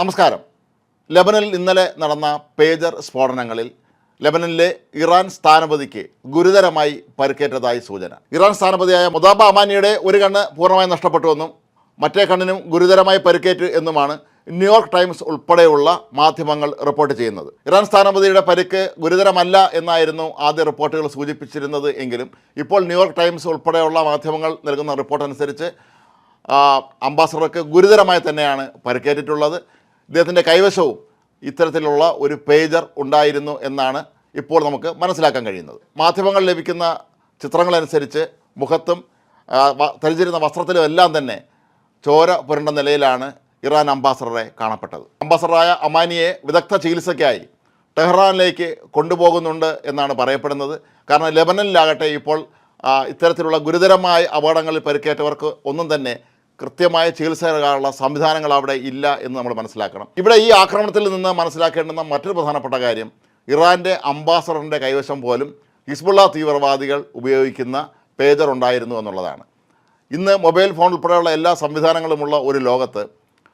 നമസ്കാരം. ലബനനിൽ ഇന്നലെ നടന്ന പേജർ സ്ഫോടനങ്ങളിൽ ലബനനിലെ ഇറാൻ സ്ഥാനപതിക്ക് ഗുരുതരമായി പരിക്കേറ്റതായി സൂചന. ഇറാൻ സ്ഥാനപതിയായ മുതാബ അമാനിയുടെ ഒരു കണ്ണ് പൂർണമായി നഷ്ടപ്പെട്ടുവെന്നും മറ്റേ കണ്ണിനും ഗുരുതരമായി പരിക്കേറ്റു എന്നുമാണ് ന്യൂയോർക്ക് ടൈംസ് ഉൾപ്പെടെയുള്ള മാധ്യമങ്ങൾ റിപ്പോർട്ട് ചെയ്യുന്നത്. ഇറാൻ സ്ഥാനപതിയുടെ പരിക്ക് ഗുരുതരമല്ല എന്നായിരുന്നു ആദ്യ റിപ്പോർട്ടുകൾ സൂചിപ്പിച്ചിരുന്നത് എങ്കിലും ഇപ്പോൾ ന്യൂയോർക്ക് ടൈംസ് ഉൾപ്പെടെയുള്ള മാധ്യമങ്ങൾ നൽകുന്ന റിപ്പോർട്ട് അനുസരിച്ച് അംബാസഡർക്ക് ഗുരുതരമായി തന്നെയാണ് പരിക്കേറ്റിട്ടുള്ളത്. ഇദ്ദേഹത്തിന്റെ കൈവശവും ഇത്തരത്തിലുള്ള ഒരു പേജർ ഉണ്ടായിരുന്നു എന്നാണ് ഇപ്പോൾ നമുക്ക് മനസ്സിലാക്കാൻ കഴിയുന്നത്. മാധ്യമങ്ങൾ ലഭിക്കുന്ന ചിത്രങ്ങളനുസരിച്ച് മുഖത്തും ധരിച്ചിരുന്ന വസ്ത്രത്തിലും എല്ലാം തന്നെ ചോര പുരണ്ട നിലയിലാണ് ഇറാൻ അംബാസഡറെ കാണപ്പെട്ടത്. അംബാസഡറായ അമാനിയെ വിദഗ്ധ ചികിത്സയ്ക്കായി ടെഹ്റാനിലേക്ക് കൊണ്ടുപോകുന്നുണ്ട് എന്നാണ് പറയപ്പെടുന്നത്. കാരണം ലെബനനിലാകട്ടെ ഇപ്പോൾ ഇത്തരത്തിലുള്ള ഗുരുതരമായ അപകടങ്ങളിൽ പരിക്കേറ്റവർക്ക് ഒന്നും തന്നെ കൃത്യമായ ചികിത്സ നൽകാനുള്ള സംവിധാനങ്ങൾ അവിടെ ഇല്ല എന്ന് നമ്മൾ മനസ്സിലാക്കണം. ഇവിടെ ഈ ആക്രമണത്തിൽ നിന്ന് മനസ്സിലാക്കേണ്ടുന്ന മറ്റൊരു പ്രധാനപ്പെട്ട കാര്യം ഇറാന്റെ അംബാസഡറിന്റെ കൈവശം പോലും ഹിസ്ബുള്ള തീവ്രവാദികൾ ഉപയോഗിക്കുന്ന പേജർ ഉണ്ടായിരുന്നു എന്നുള്ളതാണ്. ഇന്ന് മൊബൈൽ ഫോൺ ഉൾപ്പെടെയുള്ള എല്ലാ സംവിധാനങ്ങളുമുള്ള ഒരു ലോകത്ത്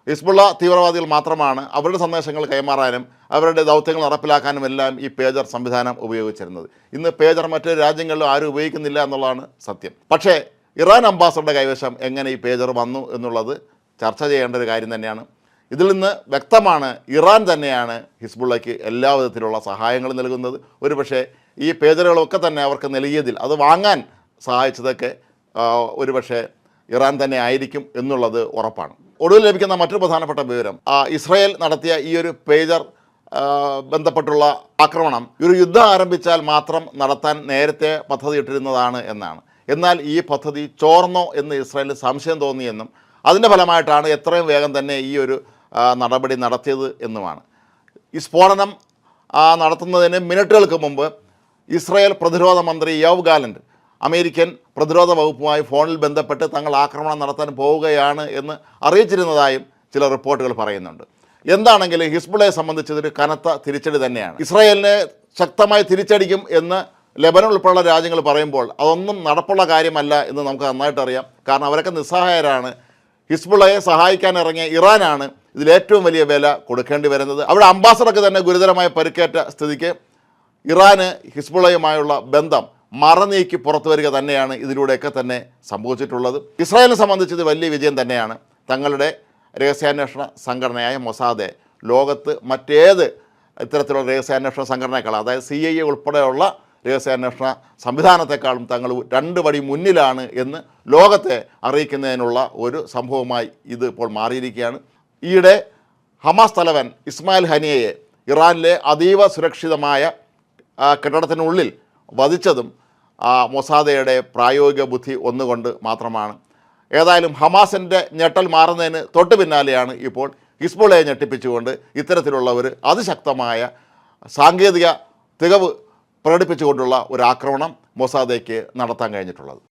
ഹിസ്ബുള്ള തീവ്രവാദികൾ മാത്രമാണ് അവരുടെ സന്ദേശങ്ങൾ കൈമാറാനും അവരുടെ ദൗത്യങ്ങൾ നടപ്പിലാക്കാനും എല്ലാം ഈ പേജർ സംവിധാനം ഉപയോഗിച്ചിരുന്നത്. ഇന്ന് പേജർ മറ്റ് രാജ്യങ്ങളിലും ആരും ഉപയോഗിക്കുന്നില്ല എന്നുള്ളതാണ് സത്യം. പക്ഷേ ഇറാൻ അംബാസഡറുടെ കൈവശം എങ്ങനെ ഈ പേജർ വന്നു എന്നുള്ളത് ചർച്ച ചെയ്യേണ്ട ഒരു കാര്യം തന്നെയാണ്. ഇതിൽ നിന്ന് വ്യക്തമാണ് ഇറാൻ തന്നെയാണ് ഹിസ്ബുള്ളയ്ക്ക് എല്ലാ വിധത്തിലുള്ള സഹായങ്ങളും നൽകുന്നത്. ഒരുപക്ഷെ ഈ പേജറുകളൊക്കെ തന്നെ അവർക്ക് നൽകിയതിൽ അത് വാങ്ങാൻ സഹായിച്ചതൊക്കെ ഒരുപക്ഷെ ഇറാൻ തന്നെ ആയിരിക്കും എന്നുള്ളത് ഉറപ്പാണ്. ഒടുവിൽ ലഭിക്കുന്ന മറ്റൊരു പ്രധാനപ്പെട്ട വിവരം ഇസ്രായേൽ നടത്തിയ ഈ ഒരു പേജർ ബന്ധപ്പെട്ടുള്ള ആക്രമണം ഒരു യുദ്ധം ആരംഭിച്ചാൽ മാത്രം നടത്താൻ നേരത്തെ പദ്ധതിയിട്ടിരുന്നതാണ് എന്നാണ്. എന്നാൽ ഈ പദ്ധതി ചോർന്നോ എന്ന് ഇസ്രായേലിന് സംശയം തോന്നിയെന്നും അതിന്റെ ഫലമായിട്ടാണ് എത്രയും വേഗം തന്നെ ഈ ഒരു നടപടി നടത്തിയത് എന്നുമാണ്. ഈ സ്ഫോടനം നടത്തുന്നതിന് മിനിറ്റുകൾക്ക് മുമ്പ് ഇസ്രായേൽ പ്രതിരോധ മന്ത്രി യവ് ഗാലൻഡ് അമേരിക്കൻ പ്രതിരോധ വകുപ്പുമായി ഫോണിൽ ബന്ധപ്പെട്ട് തങ്ങൾ ആക്രമണം നടത്താൻ പോവുകയാണ് എന്ന് അറിയിച്ചിരുന്നതായും ചില റിപ്പോർട്ടുകൾ പറയുന്നുണ്ട്. എന്താണെങ്കിലും ഹിസ്ബുളയെ സംബന്ധിച്ച് ഇതൊരു കനത്ത തിരിച്ചടി തന്നെയാണ്. ഇസ്രായേലിനെ ശക്തമായി തിരിച്ചടിക്കും എന്ന് ലെബനൻ ഉൾപ്പെടെയുള്ള രാജ്യങ്ങൾ പറയുമ്പോൾ അതൊന്നും നടപ്പുള്ള കാര്യമല്ല എന്ന് നമുക്ക് നന്നായിട്ട് അറിയാം. കാരണം അവരൊക്കെ നിസ്സഹായരാണ്. ഹിസ്ബുള്ളയെ സഹായിക്കാൻ ഇറങ്ങിയ ഇറാനാണ് ഇതിൽ ഏറ്റവും വലിയ വില കൊടുക്കേണ്ടി വരുന്നത്. അവിടെ അംബാസഡർക്ക് തന്നെ ഗുരുതരമായ പരിക്കേറ്റ സ്ഥിതിക്ക് ഇറാന് ഹിസ്ബുള്ളയുമായുള്ള ബന്ധം മറനീക്കി പുറത്തു വരിക തന്നെയാണ് ഇതിലൂടെയൊക്കെ തന്നെ സംഭവിച്ചിട്ടുള്ളത്. ഇസ്രായേലിനെ സംബന്ധിച്ച് ഇത് വലിയ വിജയം തന്നെയാണ്. തങ്ങളുടെ രഹസ്യാന്വേഷണ സംഘടനയായ മൊസാദെ ലോകത്ത് മറ്റേത് ഇത്തരത്തിലുള്ള രഹസ്യാന്വേഷണ സംഘടനകളാണ്. അതായത് സി ഐ എ ഉൾപ്പെടെയുള്ള രഹസ്യാന്വേഷണ സംവിധാനത്തെക്കാളും തങ്ങൾ രണ്ട് പടി മുന്നിലാണ് എന്ന് ലോകത്തെ അറിയിക്കുന്നതിനുള്ള ഒരു സംഭവമായി ഇത് ഇപ്പോൾ മാറിയിരിക്കുകയാണ്. ഈയിടെ ഹമാസ് തലവൻ ഇസ്മായിൽ ഹനിയയെ ഇറാനിലെ അതീവ സുരക്ഷിതമായ കെട്ടിടത്തിനുള്ളിൽ വധിച്ചതും മൊസാദയുടെ പ്രായോഗിക ബുദ്ധി ഒന്നുകൊണ്ട് മാത്രമാണ്. ഏതായാലും ഹമാസിന്റെ ഞെട്ടൽ മാറുന്നതിന് തൊട്ട് പിന്നാലെയാണ് ഇപ്പോൾ ഹിസ്ബുളയെ ഞെട്ടിപ്പിച്ചുകൊണ്ട് ഇത്തരത്തിലുള്ള ഒരു അതിശക്തമായ സാങ്കേതിക തികവ് പ്രകടിപ്പിച്ചുകൊണ്ടുള്ള ഒരു ആക്രമണം മൊസാദയ്ക്ക് നടത്താൻ കഴിഞ്ഞിട്ടുള്ളത്.